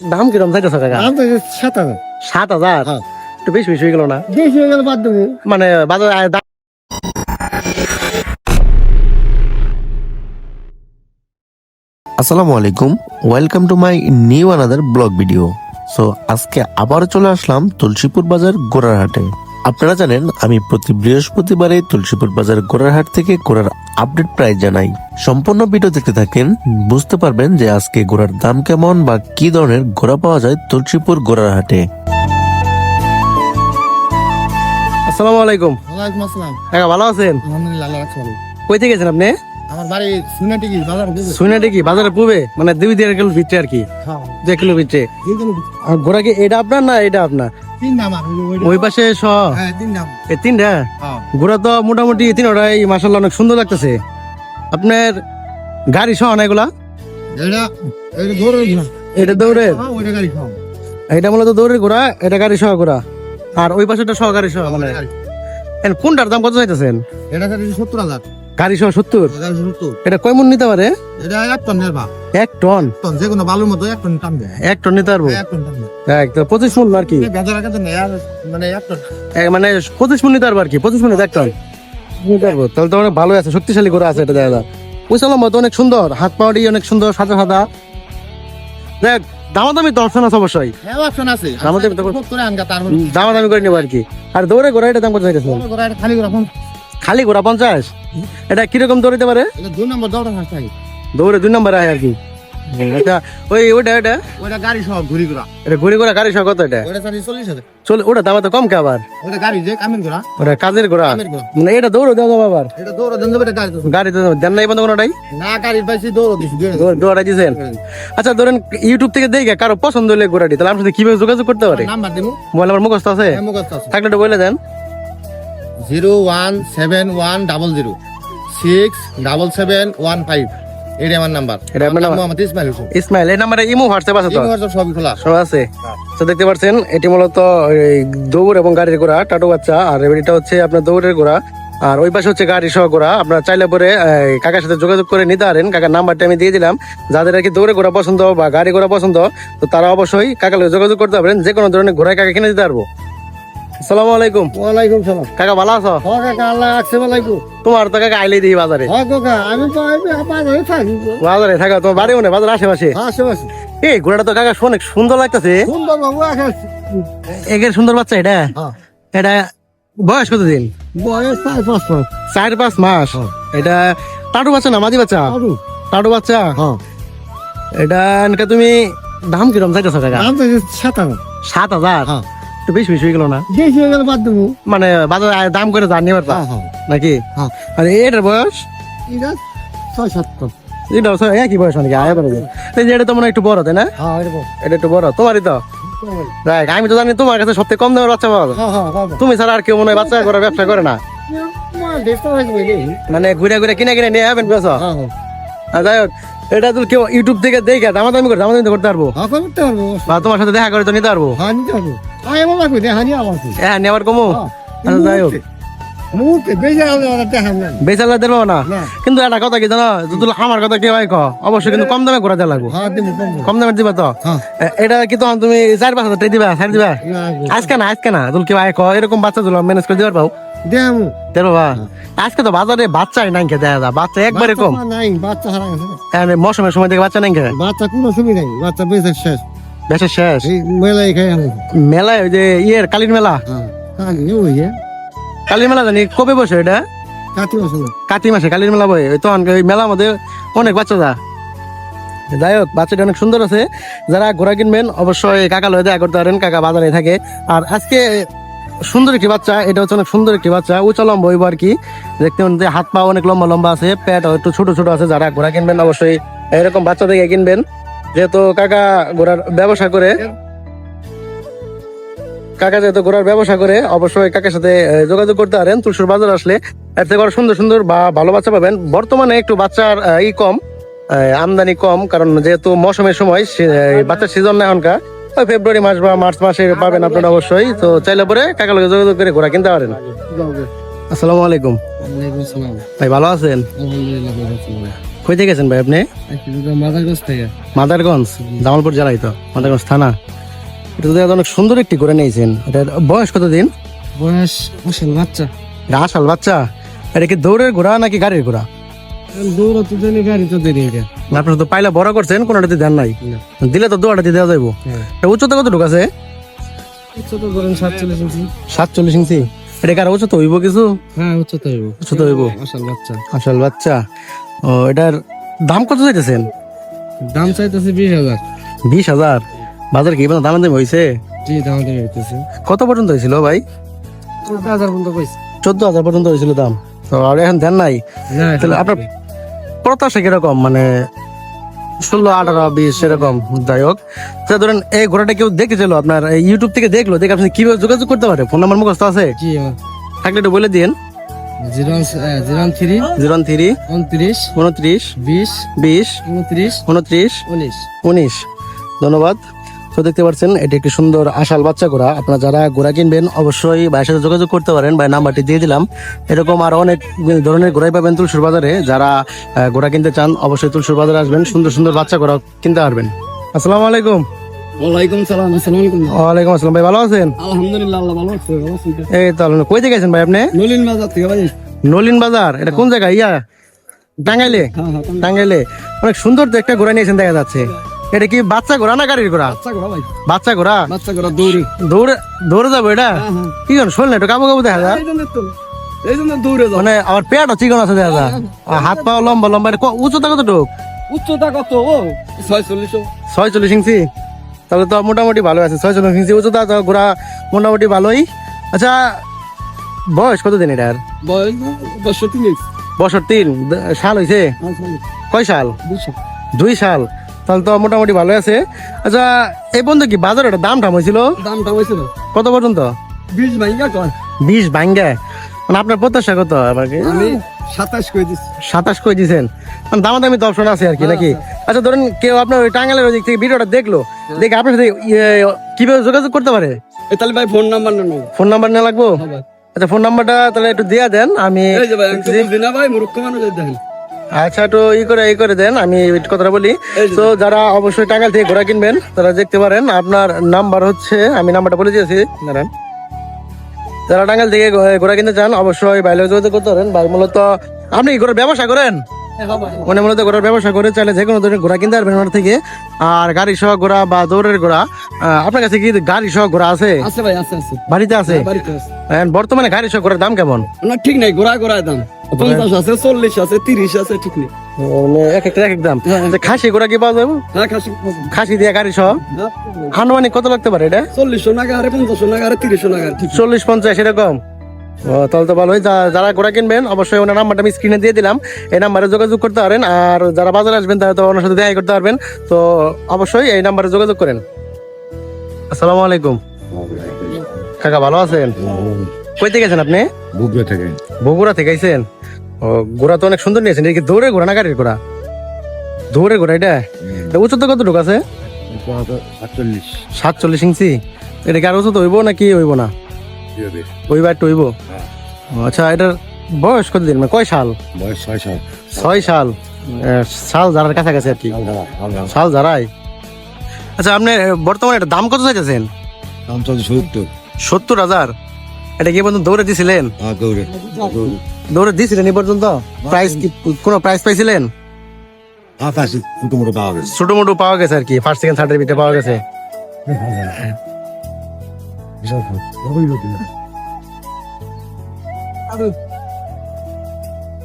দাম কিরম? চাইতেছ কাকা দাম তো সাত হাজার। সাত হাজার? হ্যাঁ। একটু বেশি বেশি হয়ে গেল না? বেশি হয়ে গেল বাদ দেবো মানে বাজার আয় দাম আসসালামু আলাইকুম। Welcome to my new another blog video so আজকে আবার চলে আসলাম তুলসীপুর বাজার গোড়ারহাটে আপনারা জানেন আমি প্রতি বৃহস্পতিবারে তুলসীপুর বাজার গোড়ারহাট থেকে গোড়ার আপডেট প্রায় জানাই। সম্পূর্ণ ভিডিও দেখতে থাকেন বুঝতে পারবেন যে আজকে গোড়ার দাম কেমন বা কি ধরনের গোড়া পাওয়া যায় তুলসীপুর গোড়ারহাটে আসসালামু আলাইকুম। ওয়ালাইকুম আসসালাম। ভালো আছেন? আলহামদুলিল্লাহ কই থেকে গেছেন আপনি? আমার বাড়ি শুনে কি বাজার বুঝে। কি বাজারে পুবে মানে দুই দেড় কিলো ভিতরে আর কি হ্যাঁ। দেড় কিলো ভিতরে। এই গেল আর ঘোড়া কি এটা আপনার না এটা ওই- পাশে হ্যাঁ এই তিনটা হ্যাঁ। ঘোড়া তো মোটামুটি তিনটাই মাসাল্লাহ অনেক সুন্দর লাগতেছে। আপনার গাড়ি সহ না এগুলা? এটা না এটা হ্যাঁ মূলত দৌড়ের ঘোড়া এটা গাড়ি সহ ঘোড়া। আর ওই পাশেটা সহ গাড়ি সহ মানে। কোনটার দাম কত চাইতেছেন? এটা সত্তর হাজার। গাড়ি সহ সত্তর। এটা কয় মন নিতে পারে? এটা এক টন এক যে কোনো বালুর মতো এক টন এক টন নিতে পারব? এক তো পঁচিশ আর কি? মানে এক টন। মানে পঁচিশ নিতে পারব আর কি পঁচিশ এক টন। নিতে পারব তাহলে তো অনেক ভালো আছে শক্তিশালী করে আছে এটা তো অনেক সুন্দর হাত পাওয়াটি অনেক সুন্দর সাদা সাদা। দেখ দামাদামি তো অপশন আছে অবশ্যই। হ্যাঁ অপশন আছে। সত্তরে আনগা তার দামাদামি করে নেব আর কি। আর দৌড়ে ঘোড়া এটা দাম কত চাইতেছে খালি খালি ঘোড়া পঞ্চাশ? এটা কীরকম দৌড়িতে পারে? দুই নম্বর দৌড়া হাসতে দৌড়ে দুই নম্বর আয় আর কি। এটা ওই ওইটা ওইটা? ওইটা গাড়ি সব ঘুরি ঘোরা এটা ঘুরে ঘোড়া গাড়ি সহ কত এটা? ওইটা চল্লিশ হাজার। চলে ওটা দাম তো কম কে আবার? ওইটা গাড়ি যে কামিন ঘোরা ওটা কাজের ঘোড়া? মানে এটা দৌড়ো দেওয়া যাবে আবার। এটা দৌড়া দেন দেবে গাড়ি গাড়ি তো দেন নাই বন্ধ কোনোটাই? না দৌড়ো দিছি দৌড়া আচ্ছা ধরেন ইউটিউব থেকে দেখে কারও পছন্দ হলে ঘোড়াটি তাহলে আমার সাথে কীভাবে যোগাযোগ করতে পারে? নাম্বার মোবাইল মুখস্থ আছে? মুখস্থ আছে। থাকলে বলে দেন। Zero one seven one double zero. Six double seven one five. এটা আমার নাম্বার। এটা আপনার নাম্বার? মোহাম্মদ ইসমাইল হোসেন। ইসমাইল এই নাম্বারে ইমো হোয়াটসঅ্যাপ আছে তো? এই হোয়াটসঅ্যাপ সবই খোলা। সব আছে। তো দেখতে পাচ্ছেন এটি মূলত দৌড় এবং গাড়ির ঘোড়া টাটু বাচ্চা আর এটা হচ্ছে আপনার দৌড়ের ঘোড়া। আর ওই পাশে হচ্ছে গাড়ি সহ ঘোড়া। আপনার চাইলে পরে কাকার সাথে যোগাযোগ করে নিতে পারেন। কাকার নাম্বারটা আমি দিয়ে দিলাম। যাদের আর কি দৌড়ে ঘোড়া পছন্দ বা গাড়ি ঘোড়া পছন্দ তো তারা অবশ্যই কাকার যোগাযোগ করতে পারেন। যে কোনো ধরনের ঘোড়া কাকা কিনে দিতে পারব। আসসালামু আলাইকুম। ওয়ালাইকুম সালাম। কাকা ভালো আছো? কাকা আল্লাহ তোমার তো কাকা আইলেই দিই বাজারে। হ কাকা আমি তো বাজারে থাকি। বাজারে থাকা তোমার বাড়ি মনে বাজার আশেপাশে? আশেপাশে। এই ঘোড়াটা তো কাকা অনেক সুন্দর লাগতেছে। সুন্দর বাবু আকাশ একের সুন্দর বাচ্চা এটা? হ্যাঁ। এটা বয়স বয়স চার পাঁচ মাস। চার পাঁচ মাস? হ্যাঁ। এটা টাটু বাচ্চা না বাচ্চা? টাটু। বাচ্চা? হ্যাঁ। এটা এনেকে তুমি দাম কিরম চাইতেছো কাকা? দাম সাত হাজার। সাত হাজার? হ্যাঁ। একটু বেশি বেশি হয়ে গেল না? বেশি হয়ে গেলে বাদ দেবো। মানে বাজার দাম করে জানি হ্যাঁ হ্যাঁ। নাকি? হ্যাঁ। আর এটার বয়স? এটা ছয় সাত টন। এটা একই বয়স নাকি? আয় পারে এটা তো মনে একটু বড় তাই না? এটা একটু বড়। তোমারই তো? আমি তো জানি তোমার কাছে সবথেকে কম দামের বাচ্চা পাওয়া বাবা তুমি ছাড়া আর কেউ মনে হয় বাচ্চা করার ব্যবসা করে না। মানে ঘুরে ঘুরে কিনে কিনে নিয়ে যাবেন বেশ যাই হোক এটা তো কেউ ইউটিউব থেকে দেখে দামাদামি করে দামাদামি করতে পারব। করতে পারব বা তোমার সাথে দেখা করে তো নিতে পারব। হ্যাঁ নিতে পারব। হ্যাঁ নেওয়ার কমু যাই হোক বেচালা দেবো না কিন্তু একটা কথা কি জানো যদি আমার কথা কেউ অবশ্যই কিন্তু কম দামে লাগবো। কম দামে। দিবা তো? হ্যাঁ। এটা কি তখন তুমি চার পাঁচ হাজার দিবা দিবা? আজকে না আজকে না। তুমি কেউ এরকম বাচ্চা তুলো ম্যানেজ করে দিবার পাও? আজকে তো বাজারে বাচ্চাই নাই দেখা বাচ্চা একবারে কম। হ্যাঁ, মৌসুমের সময় থেকে বাচ্চা নাই বাচ্চা কোনো সুবিধা নেই বাচ্চা বেঁচে শেষ। বেশের শেষ? এই মেলাই খাই মেলায় ওই যে ইয়ের কালীর মেলা? হ্যাঁ কালীর মেলা জানি কবে বসে এটা? কাটি বসে। কাতি মাসে কালীর মেলা বই ওই তখন ওই মেলার মধ্যে অনেক বাচ্চা যা যাই হোক বাচ্চাটা অনেক সুন্দর আছে। যারা ঘোড়া কিনবেন অবশ্যই কাকা লয়ে দেখা করতে পারেন কাকা বাজারে থাকে। আর আজকে সুন্দর একটি বাচ্চা এটা হচ্ছে অনেক সুন্দর একটি বাচ্চা উঁচা লম্বা হইব আর কি। দেখতে যে হাত পা অনেক লম্বা লম্বা আছে পেট একটু ছোট ছোট আছে যারা ঘোড়া কিনবেন অবশ্যই এরকম বাচ্চা দেখে কিনবেন। যেহেতু কাকা ঘোড়ার ব্যবসা করে কাকা যেহেতু ঘোড়ার ব্যবসা করে অবশ্যই কাকার সাথে যোগাযোগ করতে পারেন। তুলসুর বাজার আসলে এর থেকে সুন্দর সুন্দর বা ভালো বাচ্চা পাবেন। বর্তমানে একটু বাচ্চার ই কম আমদানি কম কারণ যেহেতু মৌসুমের সময় বাচ্চার সিজন না এখনকার ফেব্রুয়ারি মাস বা মার্চ মাসে পাবেন আপনারা অবশ্যই। তো চাইলে পরে কাকার লগে যোগাযোগ করে ঘোড়া কিনতে পারেন। আসসালামু। আলাইকুম। ভাই ভালো আছেন? কই থেকে গেছেন ভাই আপনি? মাদারগঞ্জ থেকে। মাদারগঞ্জ জামালপুর জেলায় তো মাদারগঞ্জ থানা। এটা তো অনেক সুন্দর একটি করে নিয়েছেন। এটার বয়স কতদিন? বয়স আসল বাচ্চা। এটা আসাল বাচ্চা? এটা কি দৌড়ের ঘোড়া নাকি গাড়ির ঘোড়া? দৌড় তো দেনি গাড়ি তো দেনি এটা। আপনারা তো পাইলে বড় করছেন কোনোটাতে দেন নাই। দিলে তো দোয়াটাতে দেওয়া যাইব। এটা উচ্চতা কত ঢুকাছে ছোট ধরেন সাতচল্লিশ ইঞ্চি। সাতচল্লিশ ইঞ্চি। এটা কার উচ্চতা হইব কিছু? হ্যাঁ উচ্চতা হইব। উচ্চতা হইব? আসল বাচ্চা। আসল বাচ্চা। ও এটার দাম কত চাইতেছেন? দাম চাইতেছে বিশ হাজার। বিশ হাজার? বাজার কি দাম দাম হয়েছে জি দাম হইতেছে। কত পর্যন্ত হয়েছিল ভাই? চোদ্দ হাজার পর্যন্ত চোদ্দ হাজার পর্যন্ত হয়েছিল দাম। তো আর এখন দেন নাই। না তাহলে আপনার প্রত্যাশা কীরকম? মানে ষোলো আঠারো বিশ এরকম যাই হোক। তো ধরেন এই ঘোড়াটা কেউ দেখেছিল আপনার ইউটিউব থেকে দেখল দেখে আপনি কীভাবে যোগাযোগ করতে পারে? ফোন নাম্বার মুখস্থ আছে? থাকলে একটু বলে দিন ধন্যবাদ। তো দেখতে পাচ্ছেন এটি একটি সুন্দর আশাল বাচ্চা ঘোড়া। আপনারা যারা ঘোড়া কিনবেন অবশ্যই ভাইয়ের সাথে যোগাযোগ করতে পারেন। ভাই নাম্বারটি দিয়ে দিলাম। এরকম আরও অনেক ধরনের ঘোড়াই পাবেন তুলসুর বাজারে। যারা ঘোড়া কিনতে চান অবশ্যই তুলসুর বাজারে আসবেন। সুন্দর সুন্দর বাচ্চা ঘোড়া কিনতে পারবেন। আসসালামু আলাইকুম। ওয়ালাইকুম সালাম আসসালামু আলাইকুম। ওয়ালাইকুম আসসালাম ভাই ভালো আছেন? আলহামদুলিল্লাহ আল্লাহ ভালো আছে ভালো আছেন এই তো আলহামদুলিল্লাহ। কই থেকে ভাই আপনি? নলিন বাজার থেকে ভাই। নলিন বাজার? এটা কোন জায়গা? ইয়া? টাঙ্গাইলে? হ্যাঁ হ্যাঁ টাঙ্গাইলে। অনেক সুন্দর তো একটা ঘোড়া নিয়েছেন দেখা যাচ্ছে। এটা কি বাচ্চা ঘোড়া না গাড়ির ঘোড়া? বাচ্চা করা ভাই। বাচ্চা ঘোড়া? বাচ্চা করা দৌড়ে। দৌড়ে দৌড়ে যাব এটা? হ্যাঁ হ্যাঁ। কি জানো শোল না একটু কাবু কাবু দেখা যায়। এই জন্য দৌড়ে যাও। মানে আমার পেটও চিকন আছে দেখা যায়। হাত পা লম্বা লম্বা এটা উচ্চতা কত টুক উচ্চতা কত? ও ছয়চল্লিশ ছয় চল্লিশ ইঞ্চি? তাহলে তো মোটামুটি ভালো আছে ছয় চল্লিশ ইঞ্চি উচ্চতা তো ঘোড়া মোটামুটি ভালোই। আচ্ছা বয়স কত দিন এটার? বয়স বছর তিরিশ বছর তিন সাল হয়েছে কয় সাল। দুই সাল। তাহলে তো মোটামুটি ভালো আছে। আচ্ছা এই বন্ধু কি বাজারে একটা দাম হয়েছিল? দামটা হয়েছিল। কত পর্যন্ত? বিশ ভাইঙ্গা কর বিশ ভাঙ্গে? মানে আপনার প্রত্যাশা কত? আমাকে আমি সাতাশ করে দিচ্ছি সাতাশ কই দিছেন? মানে দামাদামি তো অপশন আছে আর কি নাকি? আচ্ছা ধরেন কেউ আপনার ওই টাঙ্গালের ওই দিক থেকে ভিডিওটা দেখল দেখে আপনার সাথে ইয়ে, কীভাবে যোগাযোগ করতে পারে? তাহলে ভাই ফোন নাম্বার নেন ফোন নাম্বার নেওয়া লাগবো? আচ্ছা ফোন নাম্বারটা তাহলে একটু দিয়ে দেন আমি ভাই মূর্খ মানুষ দেখেন। আচ্ছা একটু ই করে ই করে দেন আমি কথাটা বলি। তো যারা অবশ্যই টাঙ্গাল থেকে ঘোড়া কিনবেন তারা দেখতে পারেন আপনার নাম্বার হচ্ছে আমি নাম্বারটা বলে দিয়েছি দাঁড়ান। যারা টাঙ্গাল থেকে ঘোড়া কিনতে চান অবশ্যই বাইরে যোগাযোগ করতে পারেন ভাই মূলত আপনি কি ঘোড়ার ব্যবসা করেন? মানে মূলত ঘোড়ার ব্যবসা করে চাইলে যে কোনো ধরনের ঘোড়া কিনতে পারবেন ওনার থেকে। আর গাড়ি সহ ঘোড়া বা দৌড়ের ঘোড়া আপনার কাছে কি গাড়ি সহ ঘোড়া আছে? বাড়িতে আছে? এখন বর্তমানে গাড়ি সহ ঘোড়ার দাম কেমন? ঠিক নাই ঘোরা ঘোরা দাম। পঞ্চাশ আছে চল্লিশ আছে তিরিশ আছে ঠিক নেই। মানে এক একটা এক এক দাম। হ্যাঁ। খাসি কি পাওয়া যাবে? হ্যাঁ খাসি। দিয়ে গাড়ি সহ? আনুমানিক কত লাগতে পারে এটা? চল্লিশশো নাগা আরে পঞ্চাশশো নাগা আরে তিরিশশো নাগা চল্লিশ পঞ্চাশ এরকম? তাহলে তো ভালোই। যারা ঘোড়া কিনবেন অবশ্যই ওনার নাম্বারটা আমি স্ক্রিনে দিয়ে দিলাম। এই নাম্বারে যোগাযোগ করতে পারেন। আর যারা বাজারে আসবেন তারা তো ওনার সাথে দেখা করতে পারবেন। তো অবশ্যই এই নাম্বারে যোগাযোগ করেন। আসসালামু আলাইকুম। কাকা ভালো আছেন? কই থেকে গেছেন আপনি? বুকবে থেকে। বগুড়া থেকে আইছেন? ও ঘোড়া তো অনেক সুন্দর নিয়েছেন এটা কি দৌড়ে ঘোড়া না গাড়ির ঘোড়া? দৌড়ে ঘোড়া এটা? উচ্চতা কত ঢোক আছে? আটচল্লিশ সাতচল্লিশ। ইঞ্চি? এটা কি আর উচ্চতা হইব নাকি হইব না? হইব। একটু হইব? ও, আচ্ছা এটার বয়স কতদিন? মানে কয় সাল? বয়স ছয় সাল। ছয় সাল। সাল যারার কাছাকাছি আর কি। সাল যারাই আচ্ছা আপনি বর্তমানে এটা দাম কত চাইতেছেন? দাম চলছে সত্তর। সত্তর হাজার? এটা কি পর্যন্ত দৌড়ে দিছিলেন? হ্যাঁ দৌড়ে। দিছিলেন এই পর্যন্ত? প্রাইস কি কোনো প্রাইস পাইছিলেন? গেছে। ছোট মোটো পাওয়া গেছে আর কি ফার্স্ট সেকেন্ড থার্ডের ভিতরে পাওয়া গেছে।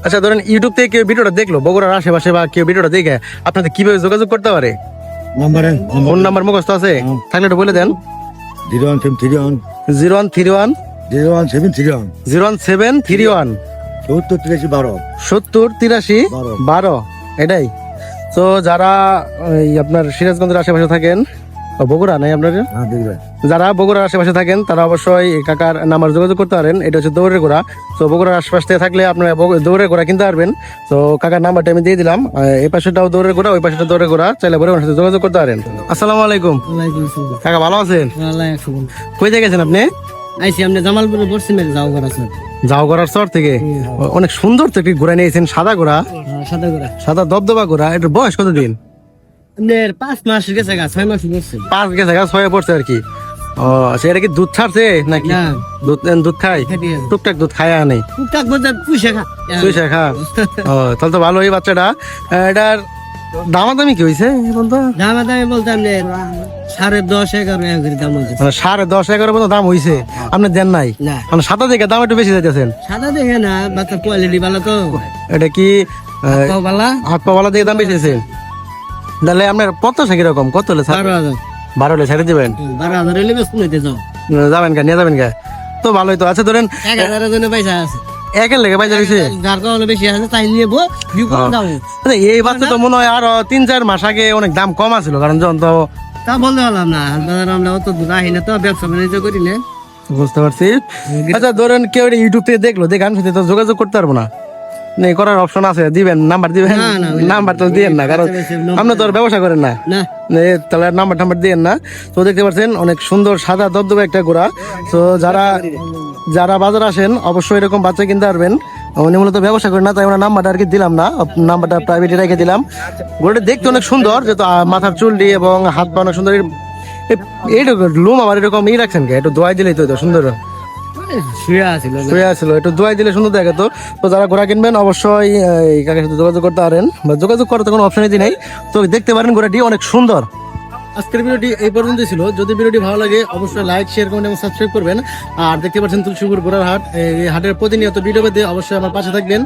আচ্ছা ধরেন ইউটিউব থেকে কেউ ভিডিওটা দেখল বগুড়ার আশেপাশে বা কেউ ভিডিওটা দেখে আপনাদের কীভাবে যোগাযোগ করতে পারে? নাম্বারে ফোন নাম্বার মুখস্থ আছে? থাকলে একটু বলে দেন। Zero one three one zero one three one zero one seven three one zero one seven three one সত্তর তিরাশি বারো। সত্তর তিরাশি বারো। এটাই। তো যারা এই আপনার সিরাজগঞ্জের আশেপাশে থাকেন বগুড়া নাই আপনার হ্যাঁ যারা বগুড়ার আশেপাশে থাকেন তারা অবশ্যই কাকার নাম্বার যোগাযোগ করতে পারেন। এটা হচ্ছে দৌড়ের গোড়া। তো বগুড়ার আশপাশ থেকে থাকলে আপনারা বগু- দৌড়ের গোড়া কিনতে পারবেন। তো কাকার নাম্বারটা আমি দিয়ে দিলাম। এই পাশেটাও দৌড়ের গোড়া ওই পাশেটা দৌড়ের গোড়া। চাইলে বলে ওনার সাথে যোগাযোগ করতে পারেন। আসসালামু আলাইকুম। কাকা ভালো আছেন? কই থেকে গেছেন আপনি? আইসি আপনি জামালপুরে বসছি মেরে যাও করা স্যার যাও ঘোড়ার চর থেকে? অনেক সুন্দর তো একটি ঘোড়া নিয়েছেন সাদা ঘোড়া? সাদা করে সাদা দবদবা ঘোড়া এটার বয়স কতদিন? আপনার পাঁচ মাস গেছে গা ছয় মাস গেছে পাঁচ গেছে গা ছয়ে পড়ছে আর কি। ও সেটা কি দুধ ছাড়ছে নাকি? দুধ দুধ খায়? টুকটাক দুধ খায় নেই টুকটাক বলতে পুষে খা। তুই শেখা ও তাহলে তো ভালোই বাচ্চাটা। এটার দামাদামি কি হয়েছে বলতে? আপনি সাড়ে দশ এগারো এগারো দাম হচ্ছে মানে সাড়ে দশ এগারো পর্যন্ত দাম হয়েছে আপনি দেন নাই? মানে সাদা দিকে দাম একটু বেশি যাইতেছেন। সাদা দেখে না বাচ্চা কোয়ালিটি ভালো তো। এটা কি হাত পা দিকে দাম বেশি আছে তাহলে আপনার প্রত্যাশা কীরকম? কত হলে বারো হাজার। বারো হলে ছেড়ে দিবেন? বারো হাজার হলে বেশ যাও যাবেন কা নিয়ে যাবেন কা তো ভালোই তো আছে ধরেন এক হাজারের জন্য পয়সা আছে। একের লেগে বাইজা গেছে যার কারণে বেশি আছে তাই নিয়ে বিপুল দাম এই বাচ্চা তো মনে হয় আর তিন চার মাস আগে অনেক দাম কম আছিল কারণ যখন তো তা বলতে পারলাম না। আমরা অত দূর আহি না তো ব্যবসা বাণিজ্য করি না বুঝতে পারছি। আচ্ছা ধরেন কেউ ইউটিউব থেকে দেখল দেখে আমি সাথে তো যোগাযোগ করতে পারব না। নেই করার অপশন আছে দিবেন নাম্বার দিবেন। নাম্বার তো দিয়েন না কারণ আপনি তো ব্যবসা করেন না। না। তাহলে নাম্বার টাম্বার দিয়েন না। তো দেখতে পাচ্ছেন অনেক সুন্দর সাদা দবদবে একটা ঘোড়া। তো যারা যারা বাজার আসেন অবশ্যই এরকম বাচ্চা কিনতে পারবেন। উনি মূলত ব্যবসা করেন না তাই আমরা নাম্বারটা আর কি দিলাম না। নাম্বারটা প্রাইভেটে রেখে দিলাম। ঘোড়াটা দেখতে অনেক সুন্দর যেহেতু মাথার চুলটি এবং হাত পা অনেক সুন্দর। এইটুকু লুম আমার এরকম ই রাখছেন কে? একটু দোয়াই দিলেই তো সুন্দর। শুয়ে আছিল একটু দোয়াই দিলে সুন্দর দেখে তো। তো যারা ঘোড়া কিনবেন অবশ্যই কাকের সাথে যোগাযোগ করতে পারেন। বা যোগাযোগ করার তো কোনো অপশনই নেই। তো দেখতে পারেন ঘোড়াটি অনেক সুন্দর। আজকের ভিডিওটি এই পর্যন্তই ছিল। যদি ভিডিওটি ভালো লাগে অবশ্যই লাইক শেয়ার করবেন এবং সাবস্ক্রাইব করবেন। আর দেখতে পাচ্ছেন তুলসীপুর ঘোড়ার হাট। এই হাটের প্রতিনিয়ত ভিডিও পেতে অবশ্যই আমার পাশে থাকবেন।